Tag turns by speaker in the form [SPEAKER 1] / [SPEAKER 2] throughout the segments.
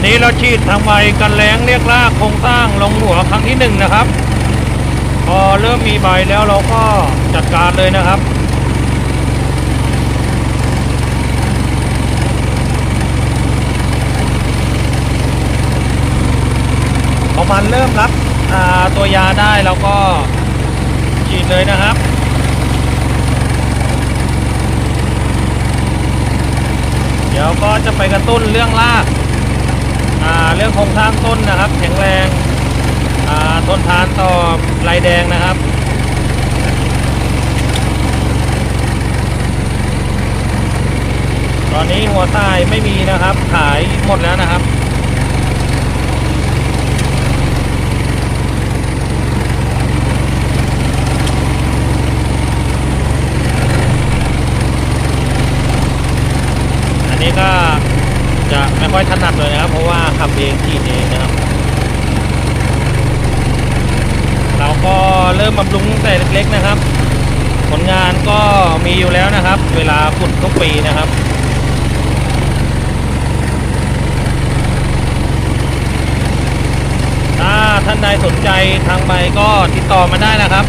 [SPEAKER 1] นนี้เราฉีดทางใบกันแรงเรียกรากโครงสร้างลงหัวครั้งที่หนึ่งนะครับ พอเริ่มมีใบแล้วเราก็จัดการเลยนะครับพอมันเริ่มรับตัวยาได้เราก็ฉีดเลยนะครับเดี๋ยวก็จะไปกระตุ้นเรื่องราก เรื่องโครงสร้างต้นนะครับแข็งแรงทนทานต่อลายแดงนะครับตอนนี้หัวใต้ไม่มีนะครับ ขายหมดแล้วนะครับ อันนี้ก็ จะไม่ค่อยถนัดเลยนะครับ เพราะว่าขับเองขี่เองนะครับ เราก็เริ่มบำรุงตั้งแต่เล็ก ๆนะครับ ผลงานก็มีอยู่แล้วนะครับ เวลาฝุ่นทุกปีนะครับถ้าท่านใดสนใจทางใบก็ติดต่อมาได้นะครับ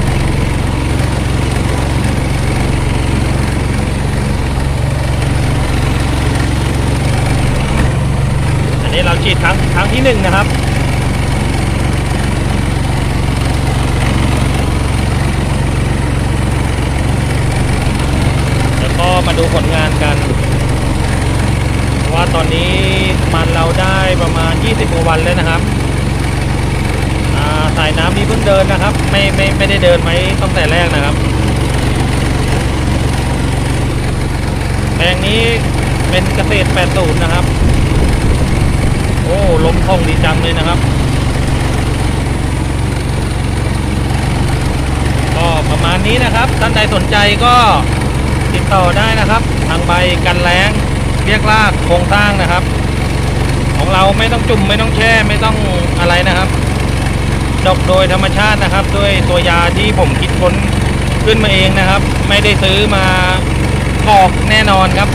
[SPEAKER 1] อันนี้เรา ฉีดครั้งครั้งที่หนึ่งนะครับแล้วก็มาดูผลงานกัน ว่าตอนนี้มันเราได้ประมาณ 20กว่าวันแล้วนะครับสายน้ำนี้เพิ่งเดินนะครับ ไม่ไม่ไม่ได้เดินไว้ตั้งแต่แรกนะครับแปลงนี้เป็นเกษตร 80 นะครับ อ้ลมคล่องดีจังเลยนะครับ ก็ประมาณนี้นะครับ ท่านใดสนใจก็ติดต่อได้นะครับ ทางใบกันแรงเรียกลากโครงสร้างนะครับ ของเราไม่ต้องจุ่มไม่ต้องแช่ไม่ต้องอะไรนะครับ ดอกโดยธรรมชาตินะครับ ด้วยตัวยาที่ผมคิดค้นขึ้นมาเองนะครับ ไม่ได้ซื้อมาออกแน่นอนครับ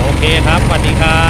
[SPEAKER 1] โอเคครับส วัสดีครับ